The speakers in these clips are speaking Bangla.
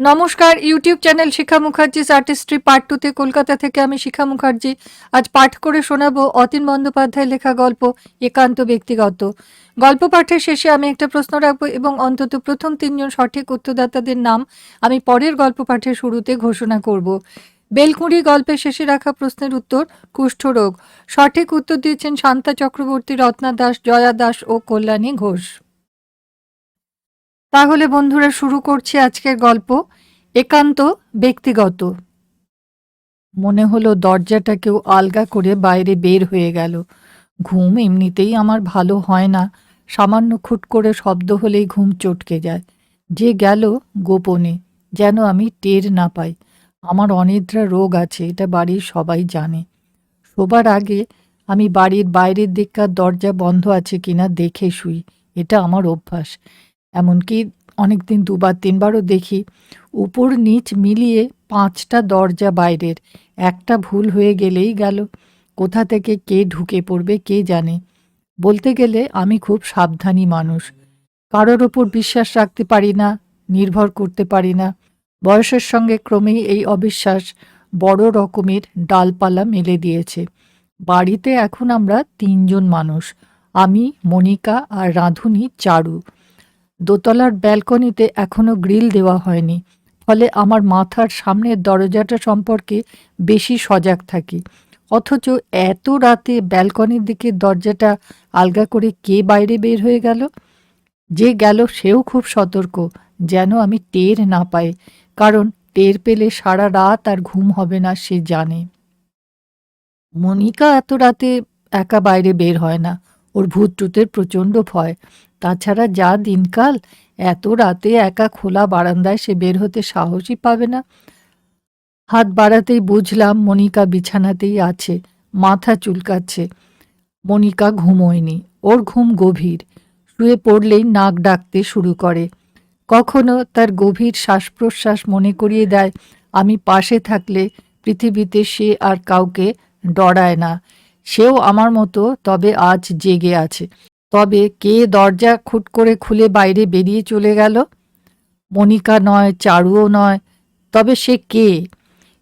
নমস্কার, YouTube channel Shikha Mukherjee's artistry part টুতে কলকাতা থেকে আমি শিখা মুখার্জি। আজ পাঠ করে শোনাবো অতীন বন্দ্যোপাধ্যায় লেখা গল্প, একান্ত ব্যক্তিগত। গল্প পাঠের শেষে আমি একটা প্রশ্ন রাখব এবং অন্তত প্রথম তিনজন সঠিক উত্তরদাতাদের নাম আমি পরের গল্প পাঠের শুরুতে ঘোষণা করব। বেলকুঁড়ি গল্পের শেষে রাখা প্রশ্নের উত্তর কুষ্ঠরোগ সঠিক উত্তর দিয়েছেন শান্তা চক্রবর্তী, রত্না দাস, জয়া দাস ও কল্যাণী ঘোষ। তাহলে বন্ধুরা শুরু করছি আজকের গল্প, একান্ত ব্যক্তিগত। মনে হলো দরজাটা কেউ আলগা করে বাইরে বের হয়ে গেল। ঘুম এমনিতেই আমার ভালো হয় না। সামান্য খুট করে শব্দ হলেই ঘুম চটকে যায়। যে গেল গোপনে, যেন আমি টের না পাই। আমার অনিদ্রা রোগ আছে, এটা বাড়ির সবাই জানে। শোবার আগে আমি বাড়ির বাইরের দিককার দরজা বন্ধ আছে কিনা দেখে শুই, এটা আমার অভ্যাস। এমনকি অনেকদিন দুবার, তিনবারও দেখি উপর নিচ মিলিয়ে পাঁচটা দরজা বাইরের। একটা ভুল হয়ে গেলেই গেল। কোথা থেকে কে ঢুকে পড়বে কে জানে? বলতে গেলে আমি খুব সাবধানী মানুষ। কারোর ওপর বিশ্বাস রাখতে পারি না, নির্ভর করতে পারি না। বয়সের সঙ্গে ক্রমেই এই অবিশ্বাস বড় রকমের ডালপালা মেলে দিয়েছে। বাড়িতে এখন আমরা তিনজন মানুষ, আমি, মনিকা আর রাঁধুনি চারু। দোতলার ব্যালকনিতে এখনও গ্রিল দেওয়া হয়নি, ফলে আমার মাথার সামনের দরজাটা সম্পর্কে বেশি সজাগ থাকি। অথচ এত রাতে ব্যালকনির দিকে দরজাটা আলগা করে কে বাইরে বের হয়ে গেল? যে গেল সেও খুব সতর্ক, যেন আমি টের না পাই, কারণ টের পেলে সারা রাত আর ঘুম হবে না সে জানে। মনিকা এত রাতে একা বাইরে বের হয় না ওর ভূত টুতের প্রচণ্ড ভয়। তাছাড়া যা দিনকাল, এত রাতে একা খোলা বারান্দায় সে বের হতে সাহসই পাবে না। হাত বাড়াতেই বুঝলাম মনিকা বিছানাতেই আছে, মাথা চুলকাচ্ছে। মনিকা ঘুমোয়নি, ওর ঘুম গভীর। শুয়ে পড়লেই নাক ডাকতে শুরু করে। কখনো তার গভীর শ্বাস প্রশ্বাস মনে করিয়ে দেয়, আমি পাশে থাকলে পৃথিবীতে সে আর কাউকে ডরায় না। সেও আমার মতো তবে আজ জেগে আছে। তবে কে দরজা খুট করে খুলে বাইরে বেরিয়ে চলে গেল? মনিকা নয়, চারুও নয়, তবে সে কে?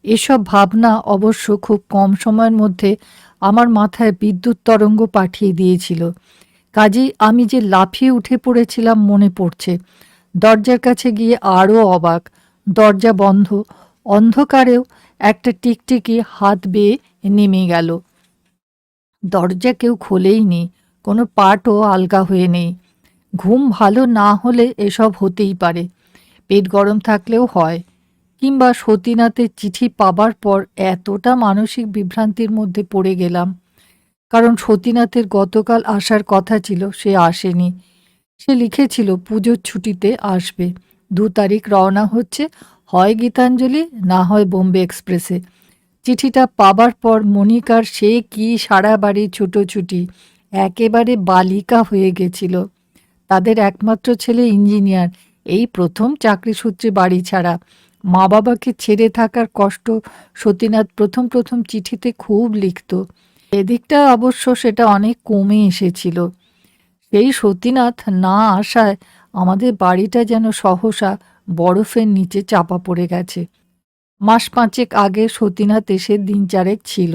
এসব ভাবনা অবশ্য খুব কম সময়ের মধ্যে আমার মাথায় বিদ্যুৎ তরঙ্গ পাঠিয়ে দিয়েছিল। কাজেই আমি যে লাফিয়ে উঠে পড়েছিলাম মনে পড়ছে। দরজার কাছে গিয়ে আরও অবাক। দরজা বন্ধ। অন্ধকারেও একটা টিকটিকি হাত বেয়ে নেমে গেল। দরজা কেউ খোলেই নি, কোনো পাটও আলগা হয়ে নেই। ঘুম ভালো না হলে এসব হতেই পারে। পেট গরম থাকলেও হয়। কিংবা সতীনাথের চিঠি পাবার পর এতটা মানসিক বিভ্রান্তির মধ্যে পড়ে গেলাম। কারণ সতীনাথের গতকাল আসার কথা ছিল, সে আসেনি। সে লিখেছিল, পুজোর ছুটিতে আসবে। দু তারিখ রওনা হচ্ছে, হয় গীতাঞ্জলি, না হয় বোম্বে এক্সপ্রেসে। চিঠিটা পাবার পর মনিকার সে কি সারা বাড়ি ছুটোছুটি, একেবারে বালিকা হয়ে গেছিল। তাদের একমাত্র ছেলে ইঞ্জিনিয়ার, এই প্রথম চাকরি সূত্রে বাড়ি ছাড়া। মা বাবাকে ছেড়ে থাকার কষ্ট সতীনাথ প্রথম প্রথম চিঠিতে খুব লিখত। এদিকটা অবশ্য সেটা অনেক কমে এসেছিল। সেই সতীনাথ না আসায় আমাদের বাড়িটা যেন সহসা বরফের নিচে চাপা পড়ে গেছে। মাস পাঁচেক আগে সতীনাথ এসে দিন চারেক ছিল।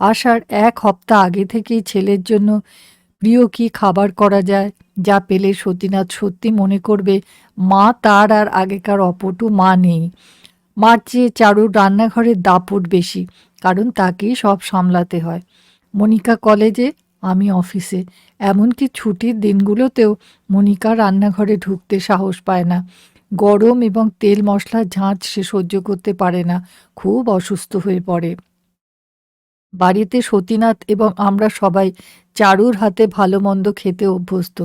আসার এক হপ্তাহ আগে থেকেই ছেলের জন্য প্রিয় কি খাবার করা যায়, যা পেলে সতীনাথ সত্যি মনে করবে, মা তার আর আগেকার অপটু মা নেই। মার চেয়ে চারুর রান্নাঘরের দাপট বেশি, কারণ তাকেই সব সামলাতে হয়। মনিকা কলেজে, আমি অফিসে, এমনকি ছুটির দিনগুলোতেও মনিকা রান্নাঘরে ঢুকতে সাহস পায় না। গরম এবং তেল মশলার ঝাঁঝ সে সহ্য করতে পারে না, খুব অসুস্থ হয়ে পড়ে। বাড়িতে সতীনাথ এবং আমরা সবাই চারুর হাতে ভালো মন্দ খেতে অভ্যস্ত।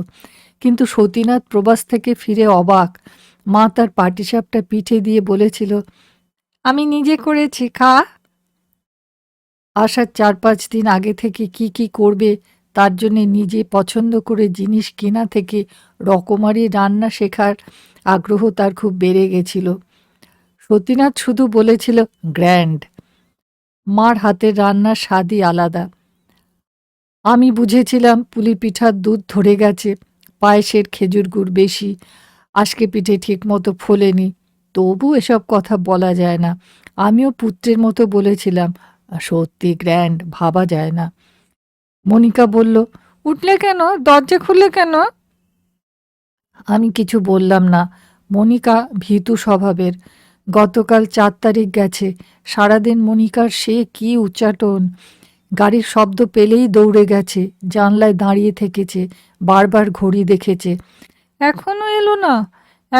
কিন্তু সতীনাথ প্রবাস থেকে ফিরে অবাক। মা তার পাটিসাপটা পিঠে দিয়ে বলেছিল, আমি নিজে করেছি, খা। আসার চার পাঁচ দিন আগে থেকে কি কি করবে, তার জন্যে নিজে পছন্দ করে জিনিস কেনা থেকে রকমারি রান্না শেখার আগ্রহ তার খুব বেড়ে গেছিল। সতীনাথ শুধু বলেছিল, গ্র্যান্ড। মার হাতের রান্নার স্বাদই আলাদা। আমি বুঝেছিলাম পুলি পিঠার দুধ ধরে গেছে, পায়েসের খেজুর গুড় বেশি, আজকে পিঠে ঠিক মতো ফোলেনি। তবু এসব কথা বলা যায় না। আমিও পুত্রের মতো বলেছিলাম, সত্যি গ্র্যান্ড, ভাবা যায় না। মনিকা বলল উঠলে কেন? দরজা খুললে কেন? আমি কিছু বললাম না। মনিকা ভীতু স্বভাবের। গতকাল চার তারিখ গেছে। সারাদিন মনিকার সে কি উচ্চাটন। গাড়ির শব্দ পেলেই দৌড়ে গেছে। জানলায় দাঁড়িয়ে থেকেছে। বারবার ঘড়ি দেখেছে। এখনও এলো না।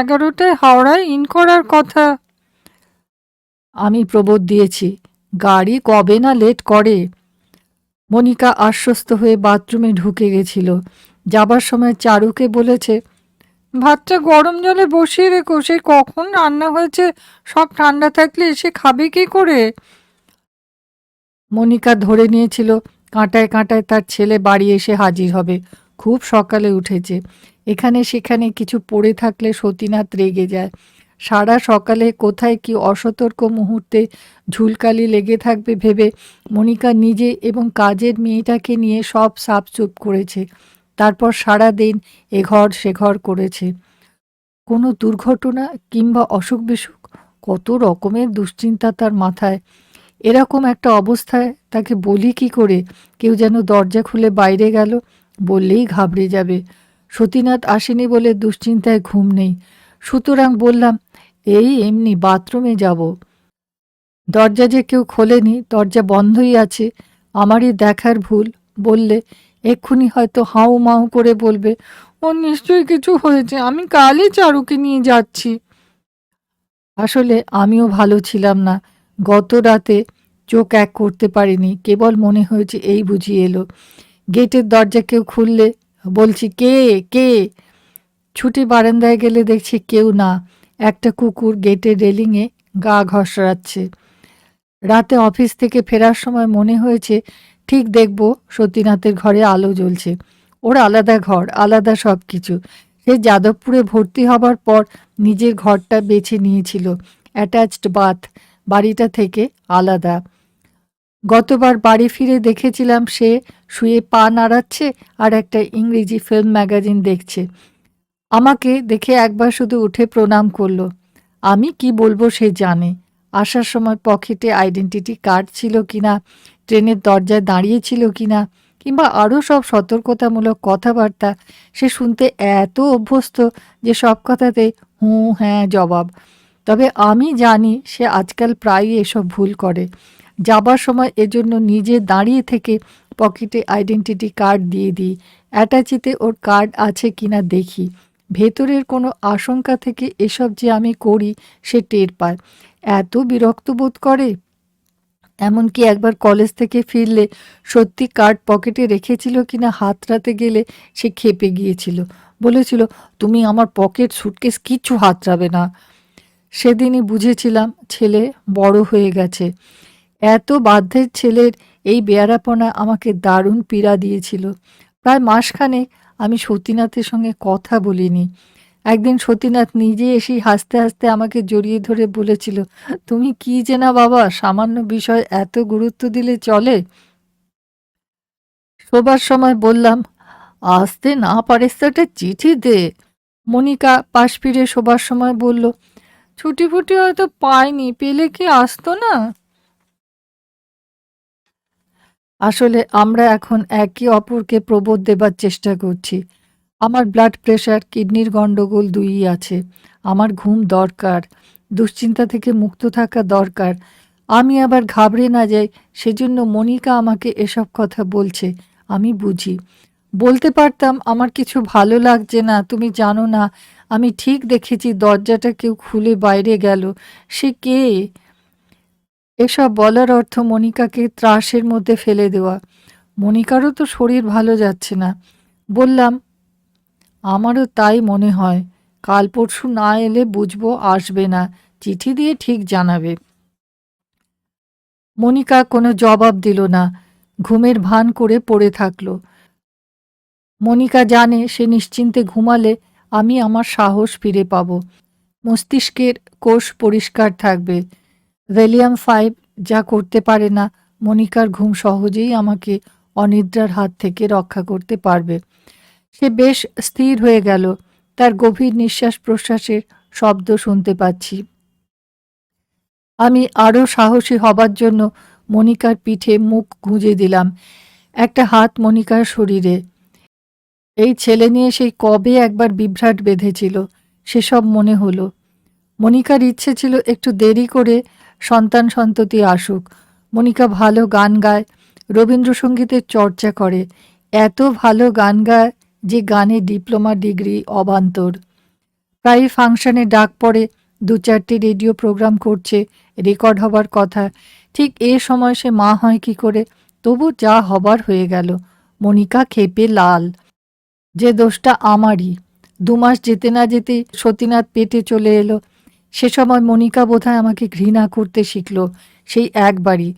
এগারোটায় হাওড়ায় ইন করার কথা। আমি প্রবোধ দিয়েছি, গাড়ি কবে না লেট করে। মনিকা আশ্বস্ত হয়ে বাথরুমে ঢুকে গেছিল। যাবার সময় চারুকে বলেছে ভাতটা গরম জলে বসিয়ে রেখো, সে কখন রান্না হয়েছে, সব ঠান্ডা থাকলে এসে খাবে কি করে? মনিকা ধরে নিয়েছিল, কাঁটায় কাঁটায় তার ছেলে বাড়ি এসে হাজির হবে, খুব সকালে উঠেছে। এখানে সেখানে কিছু পড়ে থাকলে সতীনাথ রেগে যায়। সারা সকালে কোথায় কি অসতর্ক মুহূর্তে ঝুলকালি লেগে থাকবে ভেবে মনিকা নিজে এবং কাজের মেয়েটাকে নিয়ে সব সাফচুপ করেছে। তারপর সারা দিন এ ঘর সে ঘর করেছে। কোনো দুর্ঘটনা কিংবা অসুখ বিসুখ কত রকমের দুশ্চিন্তা তার মাথায়। এরকম একটা অবস্থায় তাকে বলি কি করে? কেউ যেন দরজা খুলে বাইরে গেল, বললেই ঘাবড়ে যাবে। সতীনাথ আসেনি বলে দুশ্চিন্তায় ঘুম নেই। সুতরাং বললাম, এই এমনি বাথরুমে যাব। দরজা যে কেউ খোলেনি, দরজা বন্ধই আছে। আমারই দেখার ভুল। বললে এক্ষুনি হয়তো হাউ মাউ করে বলবে, ও নিশ্চয়ই কিছু হয়েছে, আমি কালই চারুকে নিয়ে যাচ্ছি। আসলে আমিও ভালো ছিলাম না। গত রাতে চোখ এক করতে পারিনি, কেবল মনে হয়েছে এই বুঝি এলো। গেটের দরজা কেউ খুললে বলছি, কে কে? ছুটি বারান্দায় গেলে দেখছি কেউ না। একটা কুকুর গেটের রেলিংয়ে গা ঘষড়াচ্ছে। রাতে অফিস থেকে ফেরার সময় মনে হয়েছে ঠিক দেখব সতীনাথের ঘরে আলো জ্বলছে। ওর আলাদা ঘর, আলাদা সব কিছু সে যাদবপুরে ভর্তি হবার পর নিজের ঘরটা বেছে নিয়েছিল। অ্যাটাচড বাথ বাড়িটা থেকে আলাদা। গতবার বাড়ি ফিরে দেখেছিলাম সে শুয়ে পা নাড়াচ্ছে আর একটা ইংরেজি ফিল্ম ম্যাগাজিন দেখছে। আমাকে দেখে একবার শুধু উঠে প্রণাম করল। আমি কি বলব সে জানে। আসার সময় পকেটে আইডেন্টিটি কার্ড ছিল কিনা, ট্রেনের দরজায় দাঁড়িয়েছিল কিনা, কিংবা আরও সব সতর্কতামূলক কথাবার্তা, সে শুনতে এত অভ্যস্ত যে সব কথাতে হুঁ হ্যাঁ জবাব। তবে আমি জানি সে আজকাল প্রায়ই এসব ভুল করে। যাবার সময় এজন্য নিজে দাঁড়িয়ে থেকে পকেটে আইডেন্টিটি কার্ড দিয়ে দিই অ্যাটাচিতে ওর কার্ড আছে কিনা দেখি। ভেতরের কোনো আশঙ্কা থেকে এসব যে আমি করি, সে টের পায়। এত বিরক্ত বোধ করে। এমনকি একবার কলেজ থেকে ফিরলে সত্যি কার্ড পকেটে রেখেছিল কিনা হাতড়াতে গেলে সে খেপে গিয়েছিল। বলেছিল, তুমি আমার পকেট, সুটকেস কিচ্ছু হাতড়াবে না। সেদিনই বুঝেছিলাম ছেলে বড় হয়ে গেছে। এত বাধ্যের ছেলের এই বেয়ারাপনা আমাকে দারুণ পীড়া দিয়েছিল। প্রায় মাসখানেক আমি সতীনাথের সঙ্গে কথা বলিনি। একদিন সতীনাথ নিজে এসেই হাসতে হাসতে আমাকে জড়িয়ে ধরে বলেছিল, তুমি কি যে না বাবা? সামান্য বিষয় এত গুরুত্ব দিলে চলে? শোবার সময় বললাম, আসতে না পারিস তো একটা চিঠি দে। মনিকা পাশ ফিরে শোবার সময় বলল, ছুটি ফুটি হয়তো পাইনি, পেলে কি আসতো না? আসলে আমরা এখন একে অপরকে প্রবোধ দেবার চেষ্টা করছি। আমার ব্লাড প্রেশার কিডনির গণ্ডগোল দুইই আছে। আমার ঘুম দরকার, দুশ্চিন্তা থেকে মুক্ত থাকা দরকার। আমি আবার ঘাবড়ে না যাই, সেজন্য মনিকা আমাকে এসব কথা বলছে, আমি বুঝি। বলতে পারতাম, আমার কিছু ভালো লাগছে না, তুমি জানো না, আমি ঠিক দেখেছি, দরজাটা কেউ খুলে বাইরে গেল। সে কে? এসব বলার অর্থ মনিকাকে ত্রাসের মধ্যে ফেলে দেওয়া। মনিকারও তো শরীর ভালো যাচ্ছে না। বললাম আমারও তাই মনে হয়। কাল পরশু না এলে বুঝব আসবে না। চিঠি দিয়ে ঠিক জানাবে। মনিকা কোনো জবাব দিল না। ঘুমের ভান করে পড়ে থাকল। মনিকা জানে সে নিশ্চিন্তে ঘুমালে আমি আমার সাহস ফিরে পাব। মস্তিষ্কের কোষ পরিষ্কার থাকবে। ভ্যালিয়াম ফাইভ যা করতে পারে না, মনিকার ঘুম সহজেই আমাকে অনিদ্রার হাত থেকে রক্ষা করতে পারবে। সে বেশ স্থির হয়ে গেল। তার গভীর নিঃশ্বাস প্রশ্বাসের শব্দ শুনতে পাচ্ছি। আমি আরও সাহসী হবার জন্য মনিকার পিঠে মুখ গুঁজে দিলাম। একটা হাত মনিকার শরীরে। এই ছেলে নিয়ে সেই কবে একবার বিভ্রাট বেঁধেছিল, সেসব মনে হলো। মনিকার ইচ্ছে ছিল একটু দেরি করে সন্তান সন্ততি আসুক। মনিকা ভালো গান গায়, রবীন্দ্রসঙ্গীতের চর্চা করে। এত ভালো গান গায় যে গানে ডিপ্লোমা, ডিগ্রি, অবান্তর। প্রায় ফাংশনে ডাক পড়ে, দু চারটি রেডিও প্রোগ্রাম করছে, রেকর্ড হবার কথা। ঠিক এ সময় সে মা হয় কি করে? তবু যা হবার হয়ে গেল। মনিকা খেপে লাল। যে দোষটা আমারই। দু মাস যেতে না যেতে সতীনাথ পেটে চলে এলো। সে সময় মনিকা বোধহয় আমাকে ঘৃণা করতে শিখল, সেই একবারই।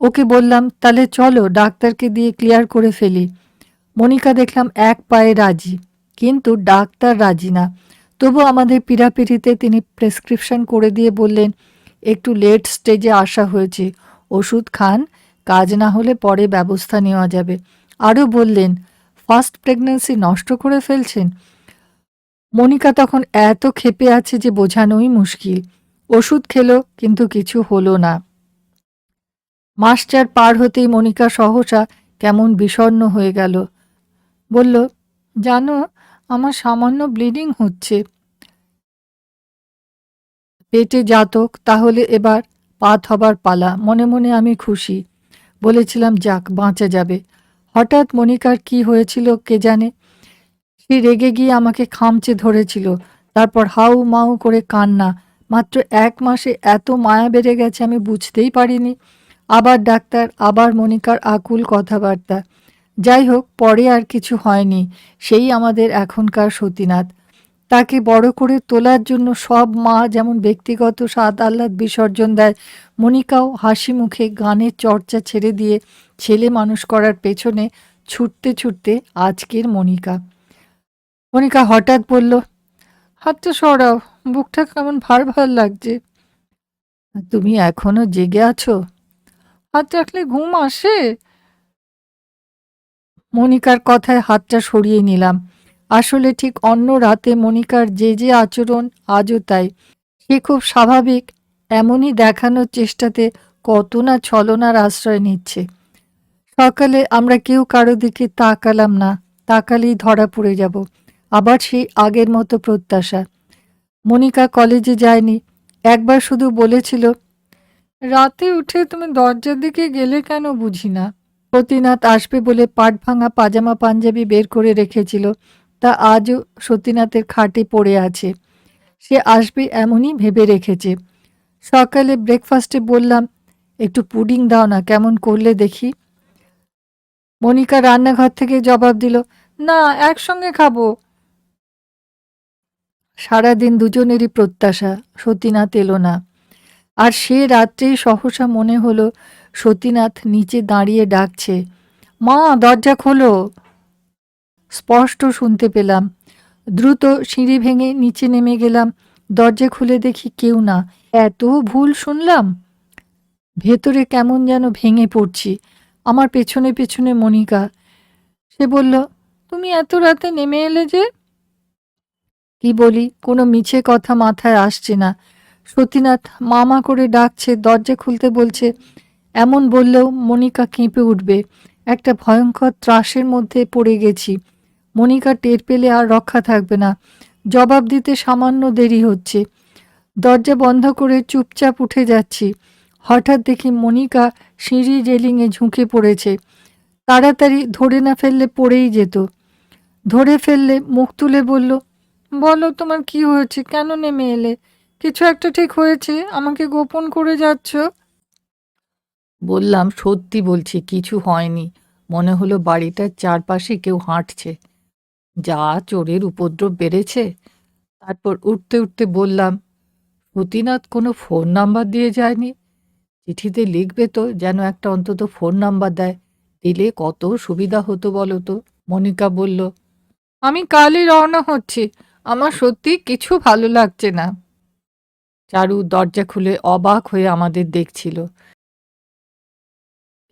ওকে বললাম, তাহলে চলো, ডাক্তারকে দিয়ে ক্লিয়ার করে ফেলি। মনিকা দেখলাম এক পায়ে রাজি, কিন্তু ডাক্তার রাজি না। তবু আমাদের পিড়াপিড়িতে তিনি প্রেসক্রিপশন করে দিয়ে বললেন, একটু লেট স্টেজে আসা হয়েছে, ওষুধ খান, কাজ না হলে পরে ব্যবস্থা নেওয়া যাবে। আরও বললেন, ফার্স্ট প্রেগন্যান্সি নষ্ট করে ফেলছেন? মনিকা তখন এত ক্ষেপে আছে যে বোঝানোই মুশকিল। ওষুধ খেলো, কিন্তু কিছু হলো না। মাস চার পার হতেই মনিকা সহসা কেমন বিষণ্ণ হয়ে গেল। বলল, জানো, আমার সামান্য ব্লিডিং হচ্ছে। পেটে জাতক, তাহলে এবার পাত হবার পালা। মনে মনে আমি খুশি। বলেছিলাম, যাক, বাঁচা যাবে। হঠাৎ মনিকার কি হয়েছিল কে জানে? সে রেগে গিয়ে আমাকে খামচে ধরেছিল। তারপর হাউ মাউ করে কান্না। মাত্র এক মাসে এত মায়া বেড়ে গেছে, আমি বুঝতেই পারিনি। আবার ডাক্তার, আবার মনিকার আকুল কথাবার্তা। যাই হোক পরে আর কিছু হয়নি। সেই আমাদের এখনকার সতীনাথ। তাকে বড় করে তোলার জন্য সব মা যেমন ব্যক্তিগত স্বাদ আহ্লাদ বিসর্জন দেয় মনিকাও হাসি মুখে গানের চর্চা ছেড়ে দিয়ে ছেলে মানুষ করার পেছনে ছুটতে ছুটতে আজকের মনিকা মনিকা হঠাৎ বলল, হাতটা সরাও, বুকটা কেমন ভার ভার লাগছে। তুমি এখনও জেগে আছো? হাত রাখলে ঘুম আসে? মনিকার কথায় হাতটা সরিয়ে নিলাম। আসলে ঠিক অন্য রাতে মনিকার যে যে আচরণ আজও তাই। সে খুব স্বাভাবিক, এমনই দেখানোর চেষ্টাতে কত না ছলনার আশ্রয় নিচ্ছে। সকালে আমরা কেউ কারও দিকে তাকালাম না, তাকালেই ধরা পড়ে যাব, আবার সেই আগের মতো প্রত্যাশা। মনিকা কলেজে যায়নি, একবার শুধু বলেছিল, রাতে উঠে তুমি দরজার দিকে গেলে কেন বুঝি না? সতীনাথ আসবে বলে পাট ভাঙা পাজামা পাঞ্জাবি বের করে রেখেছিল। তা আজও সতীনাথের খাটে পড়ে আছে। সে আসবে এমনই ভেবে রেখেছে। সকালে ব্রেকফাস্টে বললাম, একটু পুডিং দাও না, কেমন করলে দেখি? মনিকা রান্নাঘর থেকে জবাব দিল, না, একসঙ্গে খাব। সারাদিন দুজনেরই প্রত্যাশা সতীনাথ এলো না। আর সে রাত্রেই সহসা মনে হলো সতীনাথ নিচে দাঁড়িয়ে ডাকছে, মা, দরজা খোলো। স্পষ্ট শুনতে পেলাম। দ্রুত সিঁড়ি ভেঙে নিচে নেমে গেলাম। দরজা খুলে দেখি কেউ না। এত ভুল শুনলাম? ভেতরে কেমন যেন ভেঙে পড়ছি। আমার পেছনে পেছনে মনিকা, সে বলল, তুমি এত রাতে নেমে এলে যে? কি বলি, কোনো মিছে কথা মাথায় আসছে না। সতীনাথ মামা করে ডাকছে, দরজা খুলতে বলছে এমন বললেও মনিকা কেঁপে উঠবে। একটা ভয়ঙ্কর ত্রাসের মধ্যে পড়ে গেছি। মনিকা টের পেলে আর রক্ষা থাকবে না। জবাব দিতে সামান্য দেরি হচ্ছে। দরজা বন্ধ করে চুপচাপ উঠে যাচ্ছি। হঠাৎ দেখি মনিকা সিঁড়ি রেলিংয়ে ঝুঁকে পড়েছে। তাড়াতাড়ি ধরে না ফেললে পড়েই যেত। ধরে ফেললে মুখ তুলে বলল, বলো তোমার কি হয়েছে? কেন নেমে এলে? কিছু একটা ঠিক হয়েছে? আমাকে গোপন করে যাচ্ছ? বললাম, সত্যি বলছি, কিছু হয়নি। মনে হলো বাড়িটার চারপাশে কেউ হাঁটছে। যা চোরের উপদ্রব বেড়েছে। তারপর উঠতে উঠতে বললাম, সতীনাথ কোনো ফোন নাম্বার দিয়ে যায়নি? চিঠিতে লিখবে তো, যেন একটা অন্তত ফোন নাম্বার দেয়। দিলে কত সুবিধা হতো বলো তো? মনিকা বলল, আমি কালই রওনা হচ্ছি। আমার সত্যি কিছু ভালো লাগছে না। চারু দরজা খুলে অবাক হয়ে আমাদের দেখছিল।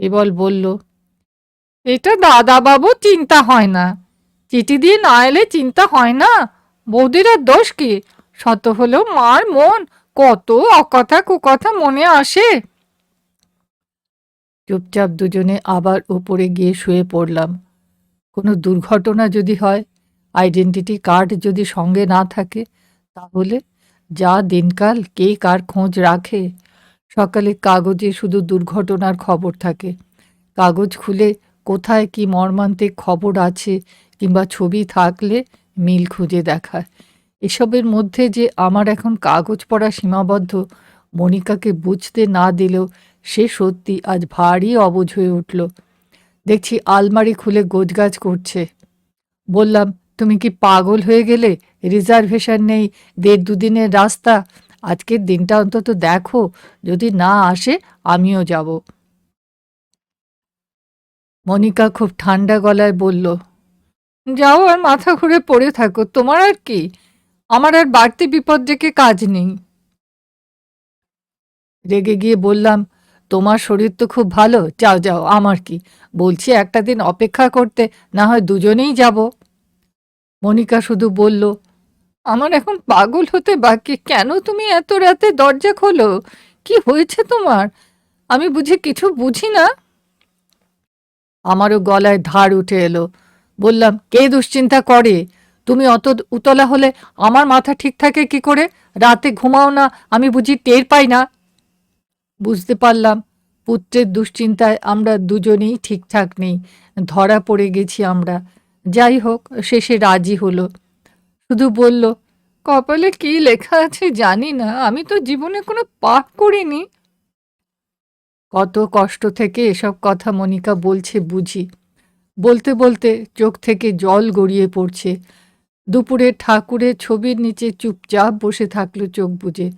কেবল বলল, এটা দাদা বাবু চিন্তা হয় না। চিঠি দিয়ে না এলে চিন্তা হয় না? বৌদির আর দোষ কি? শত হলেও মার মন। কত অকথা কুকথা মনে আসে? চুপচাপ দুজনে আবার উপরে গিয়ে শুয়ে পড়লাম। কোনো দুর্ঘটনা যদি হয়, আইডেন্টিটি কার্ড যদি সঙ্গে না থাকে, তাহলে যা দিনকাল কে কার খোঁজ রাখে? সকালে কাগজে শুধু দুর্ঘটনার খবর থাকে। কাগজ খুলে কোথায় কি মর্মান্তিক খবর আছে কিংবা ছবি থাকলে মিল খুঁজে দেখায় এসবের মধ্যে যে আমার এখন কাগজ পড়া সীমাবদ্ধ, মনিকাকে বুঝতে না দিলেও সে সত্যি আজ ভারী অবুঝ হয়ে উঠল। দেখছি আলমারি খুলে গোজগাজ করছে। বললাম, তুমি কি পাগল হয়ে গেলে? রিজার্ভেশন নেই, দেড় দুদিনের রাস্তা। আজকের দিনটা অন্তত দেখো, যদি না আসে আমিও যাব। মনিকা খুব ঠান্ডা গলায় বলল, যাও আর মাথা ঘুরে পড়ে থাকো, তোমার আর কি? আমার আর বাড়তি বিপদ ডেকে কাজ নেই। রেগে গিয়ে বললাম, তোমার শরীর তো খুব ভালো, যাও যাও, আমার কি? বলছি একটা দিন অপেক্ষা করতে, না হয় দুজনেই যাব। মনিকা শুধু বলল আমার এখন পাগল হতে বাকি। কেন তুমি এত রাতে দরজা খোলো? কি হয়েছে তোমার? আমি বুঝি কিছু বুঝি না? আমারও গলায় ধার উঠে এলো। বললাম, কে দুশ্চিন্তা করে? তুমি অত উতলা হলে আমার মাথা ঠিক থাকে কি করে? রাতে ঘুমাও না, আমি বুঝি টের পাই না। বুঝতে পারলাম, পুত্রের দুশ্চিন্তায় আমরা দুজনেই ঠিকঠাক নেই। ধরা পড়ে গেছি আমরা। যাই হোক, শেষে রাজি হলো। শুধু বলল, কপালে কি লেখা আছে জানি না, আমি তো জীবনে কোনো পাপ করিনি। কত কষ্ট থেকে এসব কথা মনিকা বলছে বুঝি। বলতে বলতে চোখ থেকে জল গড়িয়ে পড়ছে। দুপুরে ঠাকুরের ছবির নিচে চুপচাপ বসে থাকল চোখ বুজে।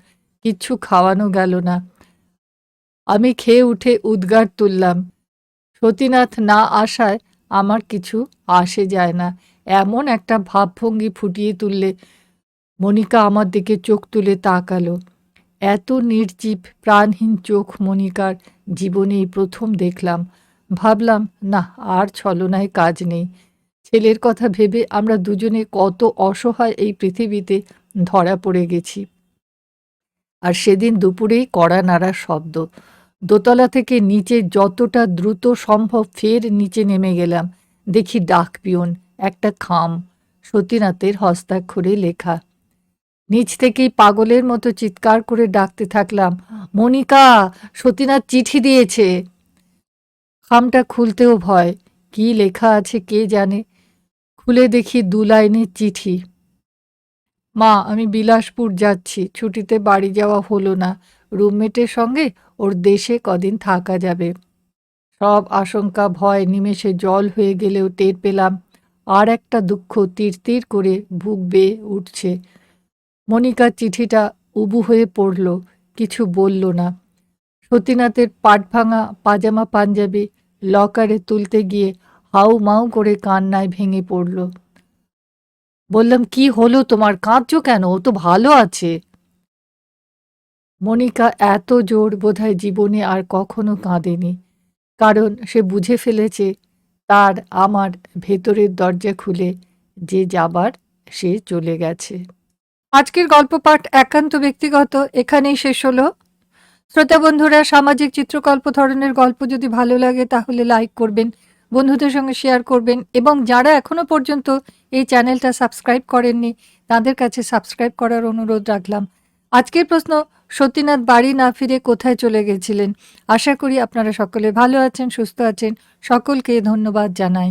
কিচ্ছু খাওয়ানো গেল না। আমি খেয়ে উঠে উদ্গার তুললাম। সতীনাথ না আসায় আমার কিছু আসে যায় না। এমন একটা ভাবভঙ্গি ফুটিয়ে তুললে মনিকা আমার দিকে চোখ তুলে তাকালো। এত নির্জীব, প্রাণহীন চোখ মনিকার জীবনেই প্রথম দেখলাম। ভাবলাম, না, আর ছলনায় কাজ নেই। ছেলের কথা ভেবে আমরা দুজনে কত অসহায় এই পৃথিবীতে ধরা পড়ে গেছি। আর সেদিন দুপুরেই কড়া নাড়া শব্দ। দোতলা থেকে নিচে যতটা দ্রুত সম্ভব ফের নিচে নেমে গেলাম। দেখি ডাক পিয়ন একটা খাম, সতীনাথের হস্তাক্ষরে লেখা। নিচ থেকেই পাগলের মতো চিৎকার করে ডাকতে থাকলাম, মনিকা, সতীনাথ চিঠি দিয়েছে। খামটা খুলতেও ভয়, কি লেখা আছে কে জানে? খুলে দেখি দু লাইনের চিঠি। মা, আমি বিলাসপুর যাচ্ছি, ছুটিতে বাড়ি যাওয়া হলো না। রুমমেটের সঙ্গে ওর দেশে কদিন থাকা যাবে। সব আশঙ্কা, ভয়, নিমেষে জল হয়ে গেলেও টের পেলাম। আর একটা দুঃখ তীর তীর করে বুক বেয়ে উঠছে। মনিকা চিঠিটা উবু হয়ে পড়ল, কিছু বলল না। সতীনাথের পাট ভাঙা পাজামা পাঞ্জাবি লকারে তুলতে গিয়ে হাউ মাউ করে কান্নায় ভেঙে পড়ল। বললাম, কি হলো তোমার? কাঁদছো কেন? ও তো ভালো আছে। মনিকা এত জোর বোধহয় জীবনে আর কখনো কাঁদেনি, কারণ সে বুঝে ফেলেছে তার আমার ভেতরের দরজা খুলে যে যাবার সে চলে গেছে। আজকের গল্প পাঠ একান্ত ব্যক্তিগত, এখানেই শেষ হলো। শ্রোতা বন্ধুরা, সামাজিক চিত্রকল্প ধরনের গল্প যদি ভালো লাগে তাহলে লাইক করবেন, বন্ধুদের সঙ্গে শেয়ার করবেন এবং যারা এখনও পর্যন্ত এই চ্যানেলটা সাবস্ক্রাইব করেননি, তাদের কাছে সাবস্ক্রাইব করার অনুরোধ রাখলাম। আজকের প্রশ্ন সতীনাথ বাড়ি না ফিরে কোথায় চলে গেছিলেন? আশা করি আপনারা সকলে ভালো আছেন, সুস্থ আছেন। সকলকে ধন্যবাদ জানাই।